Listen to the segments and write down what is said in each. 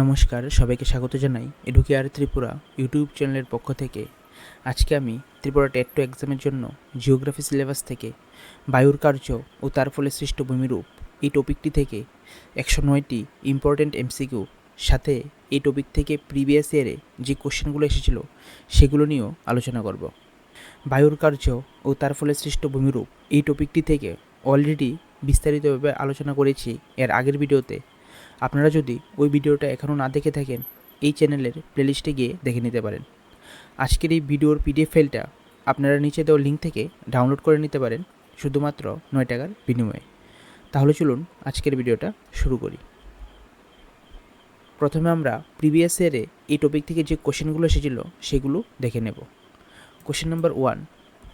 নমস্কার, সবাইকে স্বাগত জানাই এডুকেয়ার ত্রিপুরা ইউটিউব চ্যানেলের পক্ষ থেকে। আজকে আমি ত্রিপুরা টেট টু এক্সামের জন্য জিওগ্রাফি সিলেবাস থেকে, বায়ুর কার্য ও তার ফলে সৃষ্ট ভূমিরূপ এই টপিকটি থেকে একশো নয়টি ইম্পর্ট্যান্ট এমসিকিউ সাথে এই টপিক থেকে প্রিভিয়াস ইয়ারে যে কোশ্চেনগুলো এসেছিল সেগুলো নিয়েও আলোচনা করব। বায়ুর কার্য ও তার ফলে সৃষ্ট ভূমিরূপ এই টপিকটি থেকে অলরেডি বিস্তারিতভাবে আলোচনা করেছি এর আগের ভিডিওতে। আপনারা যদি ওই ভিডিওটা এখনও না দেখে থাকেন, এই চ্যানেলের প্লেলিস্টে গিয়ে দেখে নিতে পারেন। আজকের এই ভিডিওর পিডিএফ ফাইলটা আপনারা নিচে দেওয়া লিঙ্ক থেকে ডাউনলোড করে নিতে পারেন, শুধুমাত্র নয় টাকার বিনিময়ে। তাহলে চলুন আজকের ভিডিওটা শুরু করি। প্রথমে আমরা প্রিভিয়াস ইয়ারে এই টপিক থেকে যে কোশ্চেনগুলো এসেছিল, সেগুলো দেখে নেব। কোশ্চেন নাম্বার ওয়ান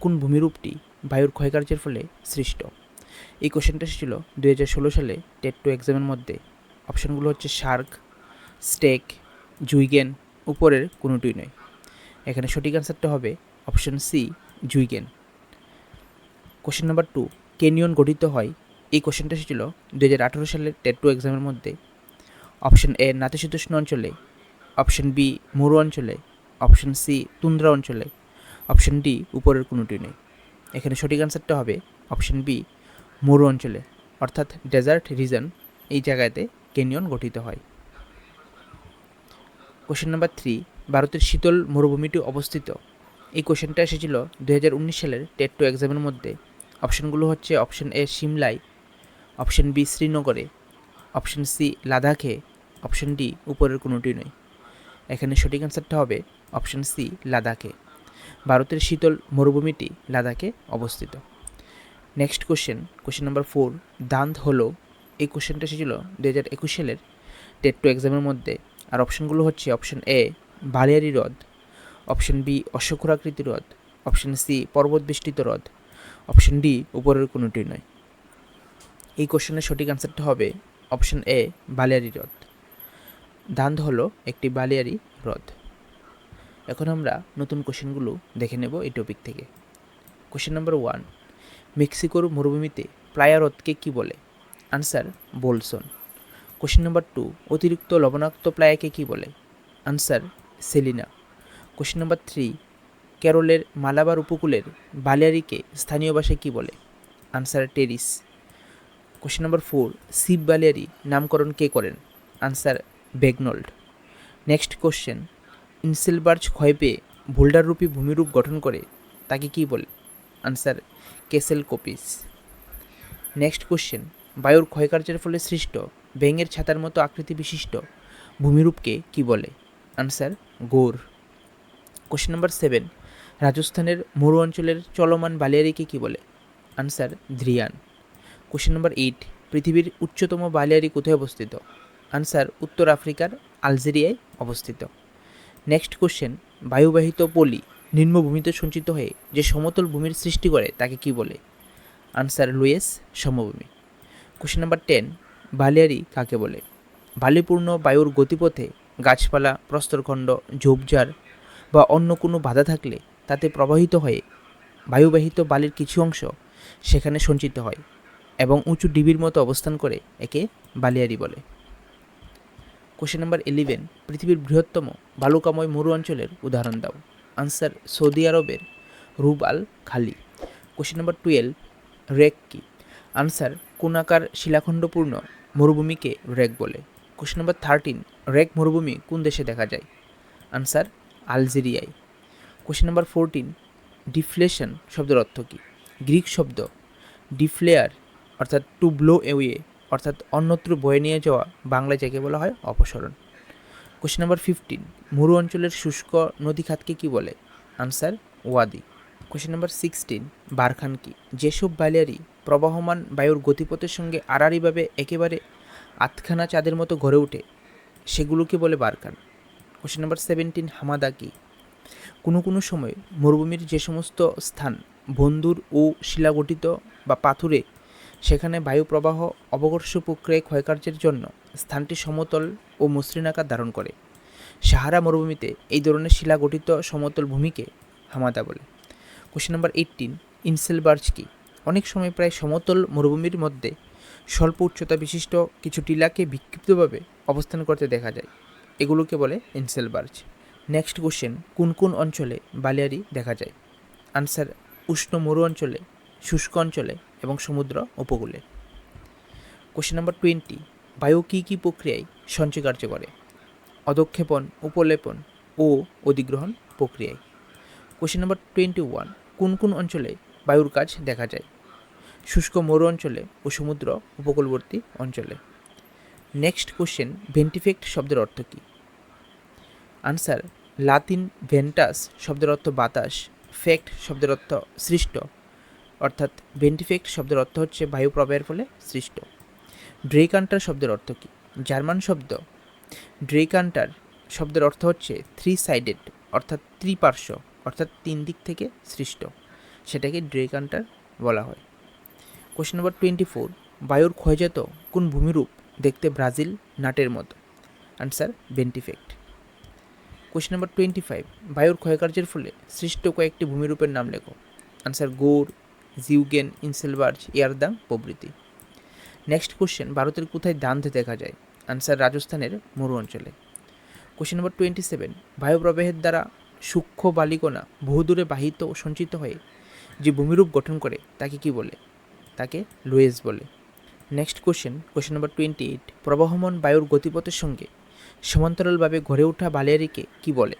কোন ভূমিরূপটি বায়ুর ক্ষয়কার্যের ফলে সৃষ্ট? এই কোশ্চেনটা এসেছিল দু হাজার ষোলো সালে টেট টু এক্সামের মধ্যে। অপশানগুলো হচ্ছে শার্ক, স্টেক, জুইগেন, উপরের কোনোটিই নয়। এখানে সঠিক অ্যান্সারটা হবে option C, জুইগেন। Question number two canyon গঠিত হয়। এই কোশ্চেনটা এসেছিল দু হাজার আঠেরো সালের টেট টু এক্সামের মধ্যে। অপশন এ, নাতিশীতোষ্ণ অঞ্চলে। অপশন বি, মরু অঞ্চলে। অপশন সি, তুন্দ্রা অঞ্চলে। অপশন ডি, উপরের কোনোটি নেই এখানে সঠিক অ্যান্সারটা হবে অপশন বি, মরু অঞ্চলে, অর্থাৎ ডেজার্ট রিজন এই জায়গাতে কেনিয়ন গঠিত হয়। কোশ্চেন নাম্বার থ্রি ভারতের শীতল মরুভূমিটি অবস্থিত। এই কোশ্চেনটা এসেছিল দু হাজার উনিশ সালের টেট টু এক্সামের মধ্যে। অপশনগুলো হচ্ছে অপশন এ সিমলায় অপশন বি শ্রীনগরে অপশন সি লাদাখে অপশন ডি উপরের কোনোটি নয়। এখানে সঠিক অ্যান্সারটা হবে অপশন সি লাদাখে। ভারতের শীতল মরুভূমিটি লাদাখে অবস্থিত। Next question question number four দান্ত হলো এই কোশ্চেনটা এসেছিল দু হাজার একুশ সালের টেট টু এক্সামের মধ্যে। আর অপশনগুলো হচ্ছে অপশন এ বালিয়ারি হ্রদ, অপশন বি অশ্বক্ষুরাকৃতি হ্রদ, অপশন সি পর্বত বেষ্টিত হ্রদ, অপশন ডি উপরের কোনোটি নয়। এই কোশ্চেনের সঠিক অ্যান্সারটা হবে অপশন এ বালিয়ারি হ্রদ। দান্ত হলো একটি বালিয়ারি হ্রদ। এখন আমরা নতুন কোশ্চেনগুলো দেখে নেব এই টপিক থেকে। কোশ্চেন নাম্বার ওয়ান মেক্সিকোর মরুভূমিতে প্লায়া হ্রদকে কী বলে? Answer bolson. Question number two, অতিরিক্ত লবণাক্ত প্লায়াকে কী বলে? Answer, salina. Question number three কেরলের মালাবার উপকূলের বালিয়ারিকে স্থানীয় ভাষায় কী বলে? আনসার, টেরিস। কোশ্চেন নাম্বার ফোর শিব বালিয়ারি নামকরণ কে করেন? Answer, Bagnold. Next question inselberg ক্ষয় পেয়ে ভোল্ডাররূপী ভূমিরূপ গঠন করে তাকে কী বলে? Answer castle kopjes next question বায়ুর ক্ষয়কার্যের ফলে সৃষ্ট ব্যাঙের ছাতার মতো আকৃতি বিশিষ্ট ভূমিরূপকে কি বলে? আনসার গোর কোশ্চেন নাম্বার সেভেন রাজস্থানের মরু অঞ্চলের চলমান বালিয়ারিকে কি বলে? Answer dhrian. Question number eight পৃথিবীর উচ্চতম বালিয়ারি কোথায় অবস্থিত? আনসার উত্তর আফ্রিকার আলজেরিয়ায় অবস্থিত। নেক্সট কোশ্চেন বায়ুবাহিত পলি নিম্নভূমিতে সঞ্চিত হয়ে যে সমতল ভূমির সৃষ্টি করে তাকে কি বলে? আনসার লুয়েস সমভূমি। কোশ্চেন নাম্বার টেন বালিয়ারি কাকে বলে? বালিপূর্ণ বায়ুর গতিপথে গাছপালা, প্রস্তরখণ্ড, ঝোপঝাড় বা অন্য কোনো বাধা থাকলে তাতে প্রবাহিত হয়ে বায়ুবাহিত বালির কিছু অংশ সেখানে সঞ্চিত হয় এবং উঁচু ডিবির মতো অবস্থান করে একে বালিয়ারি বলে। কোশ্চেন নাম্বার ইলেভেন পৃথিবীর বৃহত্তম বালুকাময় মরু অঞ্চলের উদাহরণ দাও। আনসার সৌদি আরবের Rub al Khali. Question number twelve reg কি? আনসার কোনাকার শিলাখণ্ডপূর্ণ মরুভূমিকে রেক বলে। কোশ্চেন নাম্বার থার্টিন রেক মরুভূমি কোন দেশে দেখা যায়? আনসার আলজেরিয়ায়। কোশ্চেন নাম্বার ফোরটিন ডিফ্লেশন শব্দের অর্থ কী? গ্রিক শব্দ ডিফ্লেয়ার, অর্থাৎ টু ব্লো এওয়ে অর্থাৎ অন্যত্র বয়ে নিয়ে যাওয়া, বাংলায় যাকে বলা হয় অপসরণ। কোশ্চেন নাম্বার ফিফটিন মরু অঞ্চলের শুষ্ক নদী খাতকে কী বলে? Answer ওয়াদি। Question number sixteen barchan কি? যেসব বালিয়ারি প্রবাহমান বায়ুর গতিপথের সঙ্গে আড়াআড়িভাবে একেবারে আতখানা চাঁদের মতো গড়ে ওঠে, সেগুলোকে বলে বারখান কোশ্চেন নাম্বার সেভেন্টিন হামাদা কি? কোনো কোনো সময় মরুভূমির যে সমস্ত স্থান বন্ধুর ও শিলাগঠিত বা পাথুরে, সেখানে বায়ু প্রবাহ অবকর্ষ প্রক্রিয়ায় ক্ষয়কার্যের জন্য স্থানটি সমতল ও মসৃণ আকার ধারণ করে। সাহারা মরুভূমিতে এই ধরনের শিলা গঠিত সমতল ভূমিকে হামাদা বলে। কোশ্চেন নাম্বার এইটিন ইনসেলবার্জ কি? অনেক সময় প্রায় সমতল মরুভূমির মধ্যে স্বল্প উচ্চতা বিশিষ্ট কিছু টিলাকে বিক্ষিপ্তভাবে অবস্থান করতে দেখা যায়। এগুলোকে বলে ইনসেলবার্জ নেক্সট কোশ্চেন কোন কোন অঞ্চলে বালিয়ারি দেখা যায়? আনসার উষ্ণ মরু অঞ্চলে, শুষ্ক অঞ্চলে এবং সমুদ্র উপকূলে। কোশ্চেন নাম্বার টোয়েন্টি বায়ু কী কী প্রক্রিয়ায় সঞ্চয় কার্য করে? অধক্ষেপণ, উপলেপন ও অধিগ্রহণ প্রক্রিয়ায়। কোশ্চেন নাম্বার টোয়েন্টি ওয়ান কোন কোন অঞ্চলে বায়ুর কাজ দেখা যায়? শুষ্ক মরু অঞ্চলে ও সমুদ্র উপকূলবর্তী অঞ্চলে। নেক্সট কোশ্চেন ভেন্টিফেক্ট শব্দের অর্থ কী? আনসার লাতিন ভেন্টাস শব্দের অর্থ বাতাস ফেক্ট শব্দের অর্থ সৃষ্ট, অর্থাৎ ভেন্টিফেক্ট শব্দের অর্থ হচ্ছে বায়ু প্রবাহের ফলে সৃষ্ট। ড্রেকান্টার শব্দের অর্থ কী? জার্মান শব্দ। ড্রেকান্টার শব্দের অর্থ হচ্ছে থ্রি সাইডেড অর্থাৎ ত্রিপার্শ্ব, অর্থাৎ তিন দিক থেকে সৃষ্ট। সেটাকে ড্রেকান্টার বলা হয়। কোশ্চেন নম্বর টোয়েন্টি ফোর বায়ুর ক্ষয়জাত কোন ভূমিরূপ দেখতে ব্রাজিল নাটের মতো? Answer ventifact question number twenty five বায়ুর ক্ষয়কার্যের ফলে সৃষ্ট কয়েকটি ভূমিরূপের নাম লেখো। আনসার গৌর জিউগেন ইনসেলবার্জ ইয়ারদাং প্রভৃতি। নেক্সট কোশ্চেন ভারতের কোথায় দান্তে দেখা যায়? আনসার রাজস্থানের মরু অঞ্চলে। কোশ্চেন নম্বর টোয়েন্টি সেভেন বায়ুপ্রবাহের দ্বারা সূক্ষ্ম বালিকণা বহুদূরে বাহিত ও সঞ্চিত হয়ে যে ভূমিরূপ গঠন করে, তাকে কি বলে? তাকে লুয়েস বলে। Next question question number twenty eight প্রবাহমান বায়ুর গতিপথের সঙ্গে সমান্তরালভাবে গড়ে ওঠা বালিয়ারিকে কি বলে?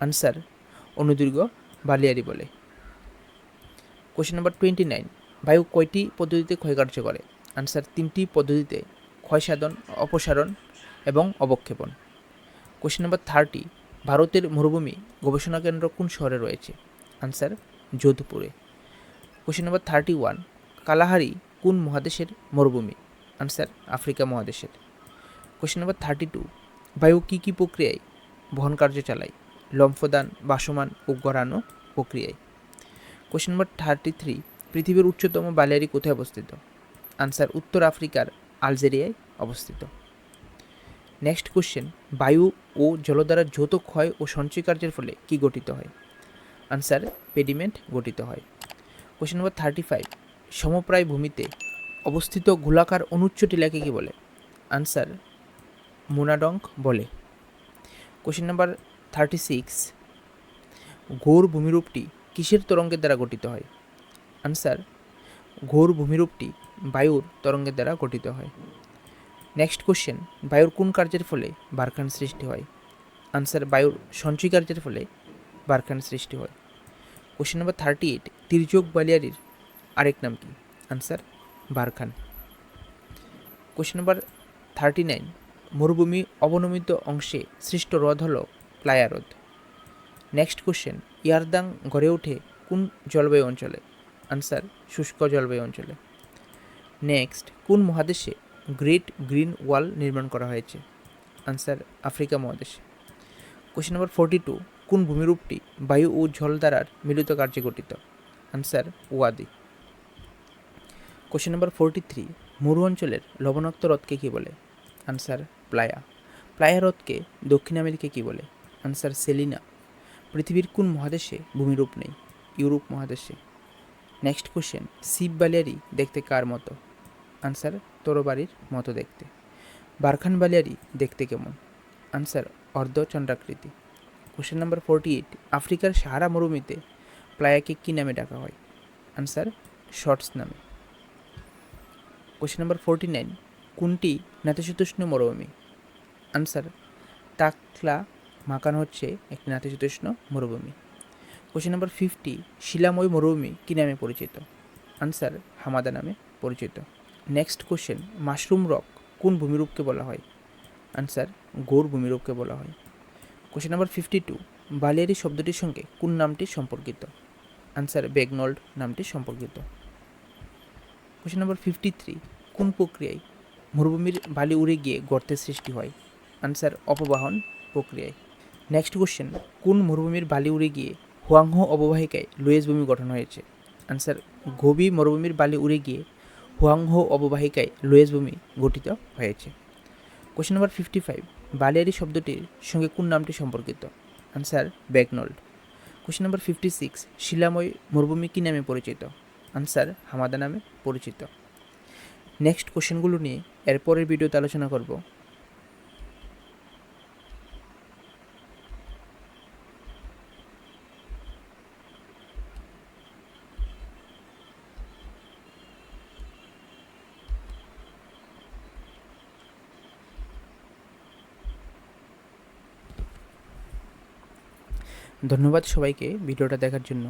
আনসার অনুদীর্ঘ বালিয়ারি বলে। কোশ্চেন নম্বর টোয়েন্টি নাইন বায়ু কয়টি পদ্ধতিতে ক্ষয়কার্য করে? আনসার তিনটি পদ্ধতিতে ক্ষয়সাধন অপসারণ এবং অবক্ষেপণ। কোশ্চেন নম্বর থার্টি ভারতের মরুভূমি গবেষণা কেন্দ্র কোন শহরে রয়েছে? Answer যোধপুরে। Question number thirty one Kalahari কোন মহাদেশের মরুভূমি? আনসার আফ্রিকা মহাদেশের। কোশ্চেন নম্বর থার্টি টু বায়ু কী কী প্রক্রিয়ায় বহন কার্য চালায়? লম্ফদান, বাসমান ও গড়ানো প্রক্রিয়ায়। কোশ্চেন নম্বর থার্টি থ্রি পৃথিবীর উচ্চতম বালিয়ারি কোথায় অবস্থিত? আনসার উত্তর আফ্রিকার আলজেরিয়ায় অবস্থিত। নেক্সট কোশ্চেন বায়ু ও জলদ্বারা যৌথ ক্ষয় ও সঞ্চয় কার্যের ফলে কী গঠিত হয়? আনসার পেডিমেন্ট গঠিত হয়। কোশ্চেন নম্বর থার্টি ফাইভ সমপ্রায় ভূমিতে অবস্থিত গোলাকার অনুচ্চ টিলাকে কী বলে? আনসার মোনাডঙ্ক বলে। Question number thirty six. ঘোর ভূমিরূপটি কিসের তরঙ্গের দ্বারা গঠিত হয়? আনসার ঘোর ভূমিরূপটি বায়ুর তরঙ্গের দ্বারা গঠিত হয়। নেক্সট কোশ্চেন, বায়ুর কোন কার্যের ফলে বারখান সৃষ্টি হয়? আনসার, বায়ুর সঞ্চয় কার্যের ফলে বারখান সৃষ্টি হয়। কোশ্চেন নাম্বার থার্টি এইট, তির্যক বালিয়ারির আরেক নাম কি? Answer barchan question number thirty nine মরুভূমি অবনমিত অংশে সৃষ্ট হ্রদ হল প্লায়া হ্রদ। নেক্সট কোশ্চেন ইয়ারদাং গড়ে ওঠে কোন জলবায়ু অঞ্চলে? আনসার শুষ্ক জলবায়ু অঞ্চলে। নেক্সট কোন মহাদেশে গ্রেট গ্রিন ওয়াল নির্মাণ করা হয়েছে? আনসার আফ্রিকা মহাদেশে। কোশ্চেন নম্বর ফোরটি টু কোন ভূমিরূপটি বায়ু ও জল দ্বারার মিলিত কার্যে গঠিত? Answer ওয়াদি question number forty three মরু অঞ্চলের লবণাক্ত হ্রদকে কী বলে? Answer Playa. প্লায়া হ্রদকে দক্ষিণ আমেরিকা কী বলে? Answer salina. পৃথিবীর কোন মহাদেশে ভূমিরূপ নেই? ইউরোপ মহাদেশে। নেক্সট কোশ্চেন শিব বালিয়ারি দেখতে কার মতো? আনসার তরবারির মতো দেখতে। বারখান বালিয়ারি দেখতে কেমন? আনসার অর্ধচন্দ্রাকৃতি কোশ্চেন নাম্বার ফোরটি এইট আফ্রিকার সাহারা মরুভূমিতে প্লায়াকে কী নামে ডাকা হয়? আনসার শর্টস নামে। কোশ্চেন নাম্বার ফোরটি নাইন, কোনটি নাতিশীতোষ্ণ মরুভূমি? আনসার, তাকলা মাকান হচ্ছে একটি নাতিশীতোষ্ণ মরুভূমি। কোশ্চেন নাম্বার ফিফটি, শিলাময় মরুভূমি কী নামে পরিচিত? আনসার, হামাদা নামে পরিচিত। নেক্সট কোশ্চেন, মাশরুম রক কোন ভূমিরূপকে বলা হয়? আনসার, গোর ভূমিরূপকে বলা হয়। কোশ্চেন নাম্বার ফিফটি টু, বালিয়ারি শব্দটির সঙ্গে কোন নামটি সম্পর্কিত? আনসার, বেগনল্ড নামটি সম্পর্কিত। কোশ্চেন নাম্বার ফিফটি থ্রি কোন প্রক্রিয়ায় মরুভূমির বালি উড়ে গিয়ে গর্তের সৃষ্টি হয়? আনসার অপবাহন প্রক্রিয়ায়। নেক্সট কোশ্চেন কোন মরুভূমির বালি উড়ে গিয়ে হুয়াংহো অববাহিকায় লুয়েস ভূমি গঠন হয়েছে? আনসার গোবি মরুভূমির বালি উড়ে গিয়ে হুয়াংহো অববাহিকায় লুয়েস ভূমি গঠিত হয়েছে। কোশ্চেন নাম্বার ফিফটি ফাইভ বালিয়ারি শব্দটির সঙ্গে কোন নামটি সম্পর্কিত? Answer Bagnold question number fifty six শিলাময় মরুভূমি কী নামে পরিচিত? আনসার হামাদা নামে পরিচিত। নেক্সট কোশ্চেনগুলো নিয়ে এরপরের ভিডিওতে আলোচনা করব। ধন্যবাদ সবাইকে ভিডিওটা দেখার জন্য।